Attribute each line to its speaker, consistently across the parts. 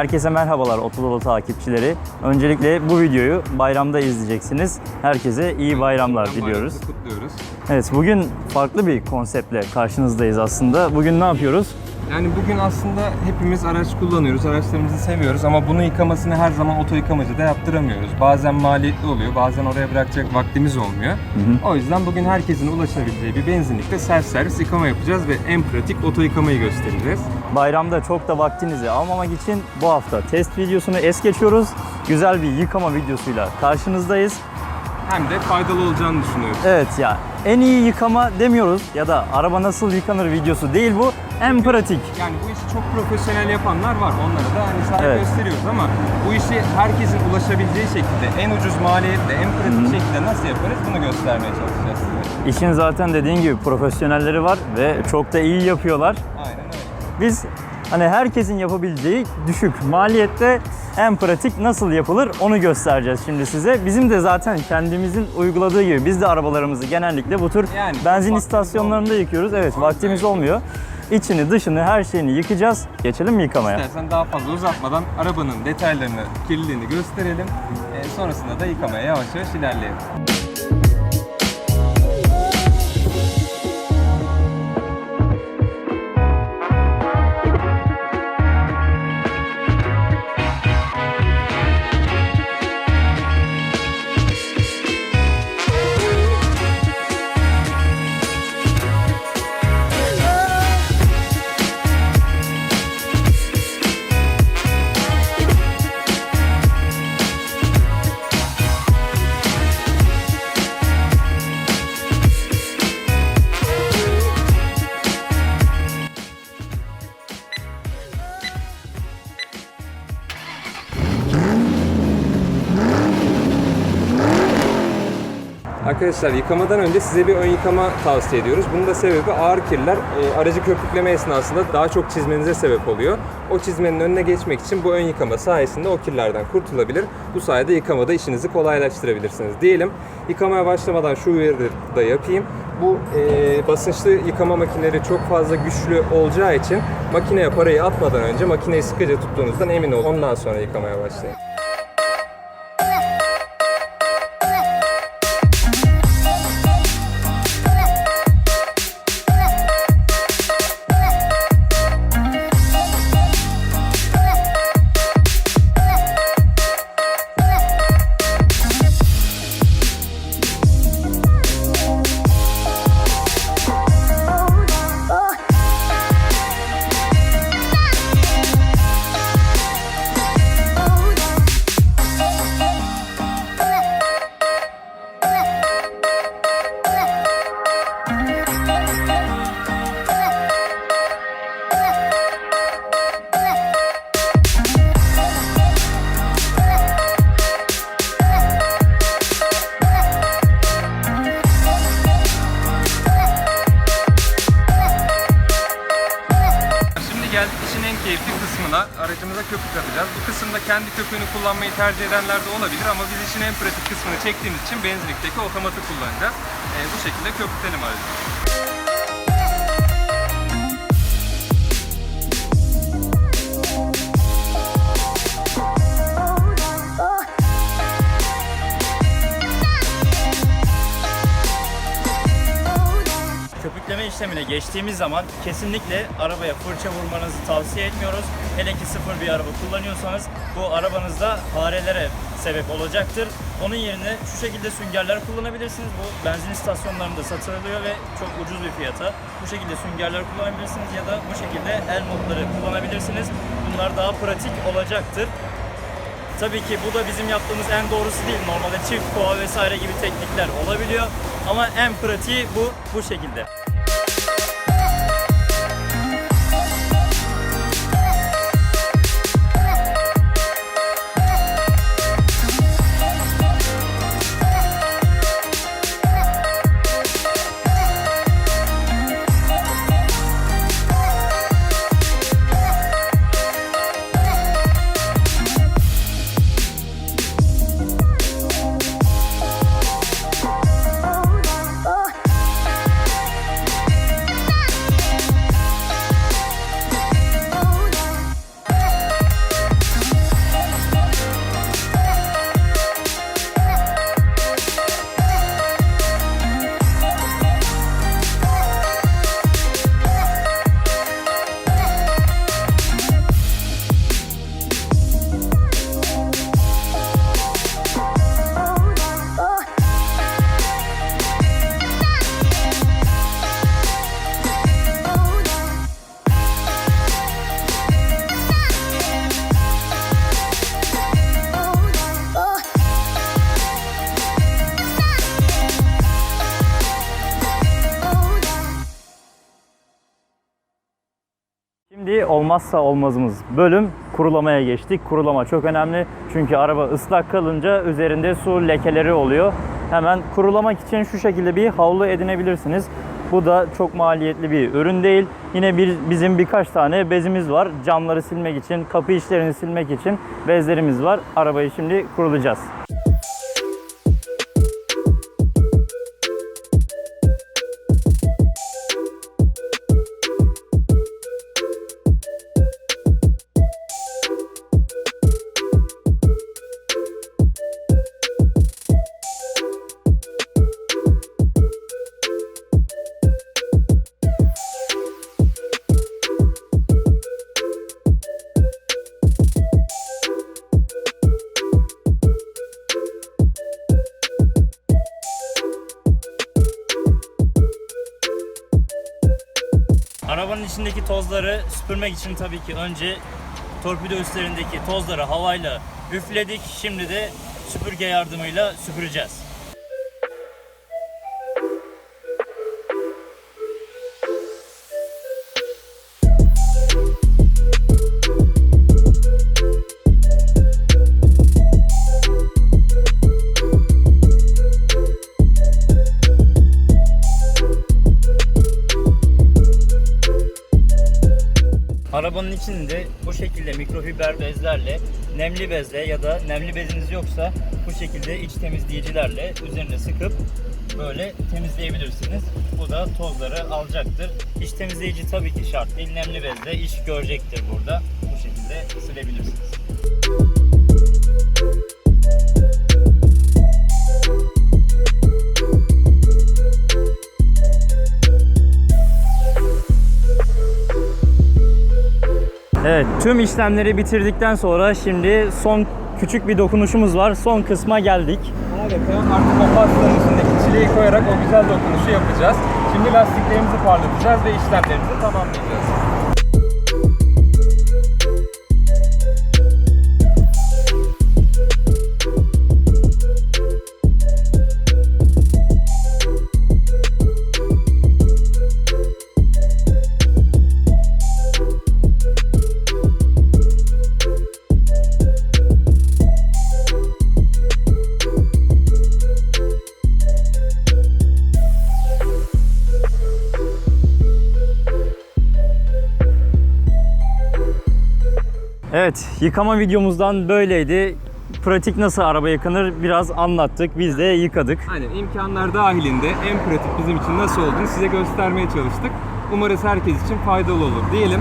Speaker 1: Herkese merhabalar Otodolu takipçileri. Öncelikle bu videoyu bayramda izleyeceksiniz. Herkese iyi bayramlar diliyoruz.
Speaker 2: Kutluyoruz.
Speaker 1: Evet bugün farklı bir konseptle karşınızdayız aslında. Bugün ne yapıyoruz?
Speaker 2: Yani bugün aslında hepimiz araç kullanıyoruz, araçlarımızı seviyoruz ama bunu yıkamasını her zaman oto yıkamacıda yaptıramıyoruz. Bazen maliyetli oluyor, bazen oraya bırakacak vaktimiz olmuyor. O yüzden bugün herkesin ulaşabileceği bir benzinlikte self servis yıkama yapacağız ve en pratik oto yıkamayı göstereceğiz.
Speaker 1: Bayramda çok da vaktinizi almamak için bu hafta test videosunu es geçiyoruz. Güzel bir yıkama videosuyla karşınızdayız.
Speaker 2: Hem de faydalı olacağını düşünüyoruz.
Speaker 1: Evet ya en iyi yıkama demiyoruz ya da araba nasıl yıkanır videosu değil bu. En pratik.
Speaker 2: Yani bu işi çok profesyonel yapanlar var. Onlara da hani sana
Speaker 1: Evet.
Speaker 2: gösteriyoruz ama bu işi herkesin ulaşabileceği şekilde en ucuz maliyetle, en pratik şekilde nasıl yaparız bunu göstermeye çalışacağız size.
Speaker 1: İşin zaten dediğin gibi profesyonelleri var ve çok da iyi yapıyorlar.
Speaker 2: Aynen öyle.
Speaker 1: Biz hani herkesin yapabileceği düşük maliyette en pratik nasıl yapılır onu göstereceğiz şimdi size. Bizim de zaten kendimizin uyguladığı gibi biz de arabalarımızı genellikle bu tür
Speaker 2: Yani
Speaker 1: benzin istasyonlarında yıkıyoruz. Evet vaktimiz olmuyor. İçini dışını her şeyini yıkacağız. Geçelim mi yıkamaya?
Speaker 2: İstersen daha fazla uzatmadan arabanın detaylarını, kirliliğini gösterelim. Ee, sonrasında da yıkamaya yavaş yavaş ilerleyelim. Arkadaşlar yıkamadan önce size bir ön yıkama tavsiye ediyoruz. Bunun da sebebi ağır kirler e, aracı köpükleme esnasında daha çok çizmenize sebep oluyor. O çizmenin önüne geçmek için bu ön yıkama sayesinde o kirlerden kurtulabilir. Bu sayede yıkamada işinizi kolaylaştırabilirsiniz. Diyelim yıkamaya başlamadan şu uyarı da yapayım. Bu e, basınçlı yıkama makineleri çok fazla güçlü olacağı için makineye parayı atmadan önce makineyi sıkıca tuttuğunuzdan emin olun. Ondan sonra yıkamaya başlayın. Aracımıza köpük atacağız. Bu kısımda kendi köpüğünü kullanmayı tercih edenler de olabilir ama biz işin en pratik kısmını çektiğimiz için benzinlikteki otomatı kullanacağız. Ee, bu şekilde köpükleyelim aracı.
Speaker 1: İşlemine geçtiğimiz zaman kesinlikle arabaya fırça vurmanızı tavsiye etmiyoruz. Hele ki sıfır bir araba kullanıyorsanız bu arabanızda farelere sebep olacaktır. Onun yerine şu şekilde süngerler kullanabilirsiniz. Bu benzin istasyonlarında satılıyor ve çok ucuz bir fiyata. Bu şekilde süngerler kullanabilirsiniz ya da bu şekilde el modları kullanabilirsiniz. Bunlar daha pratik olacaktır. Tabii ki bu da bizim yaptığımız en doğrusu değil. Normalde çift kova vesaire gibi teknikler olabiliyor. Ama en pratiği bu bu şekilde. Olmazsa olmazımız bölüm kurulamaya geçtik. Kurulama çok önemli çünkü araba ıslak kalınca üzerinde su lekeleri oluyor. Hemen kurulamak için şu şekilde bir havlu edinebilirsiniz. Bu da çok maliyetli bir ürün değil. Yine bir, bizim birkaç tane bezimiz var. Camları silmek için, kapı içlerini silmek için bezlerimiz var. Arabayı şimdi kurulayacağız. Arabanın içindeki tozları süpürmek için tabii ki önce torpido üstlerindeki tozları havayla üfledik. Şimdi de süpürge yardımıyla süpüreceğiz. İçinde bu şekilde mikrofiber bezlerle, nemli bezle ya da nemli beziniz yoksa bu şekilde iç temizleyicilerle üzerine sıkıp böyle temizleyebilirsiniz. Bu da tozları alacaktır. İç temizleyici tabii ki şart değil. Nemli bezle iş görecektir burada. Bu şekilde silebilirsiniz. Evet, tüm işlemleri bitirdikten sonra şimdi son küçük bir dokunuşumuz var. Son kısma geldik.
Speaker 2: Harika. Artık o pastanın üstündeki çileği koyarak o güzel dokunuşu yapacağız. Şimdi lastiklerimizi parlatacağız ve işlemlerimizi tamamlayacağız.
Speaker 1: Evet, yıkama videomuzdan böyleydi. Pratik nasıl araba yıkanır biraz anlattık. Biz de yıkadık.
Speaker 2: Hani imkanlar dahilinde en pratik bizim için nasıl olduğunu size göstermeye çalıştık. Umarız herkes için faydalı olur diyelim.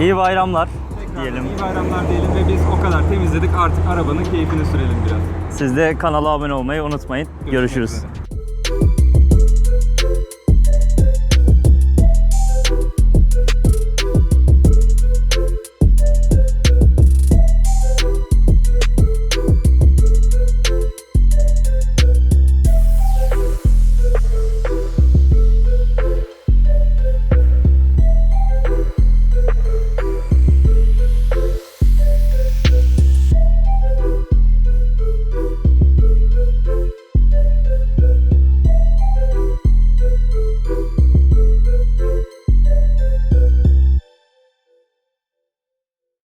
Speaker 1: İyi bayramlar
Speaker 2: Tekrardan
Speaker 1: diyelim.
Speaker 2: İyi bayramlar diyelim ve biz o kadar temizledik artık arabanın keyfini sürelim biraz.
Speaker 1: Siz de kanala abone olmayı unutmayın. Görüşürüz.
Speaker 2: üzere.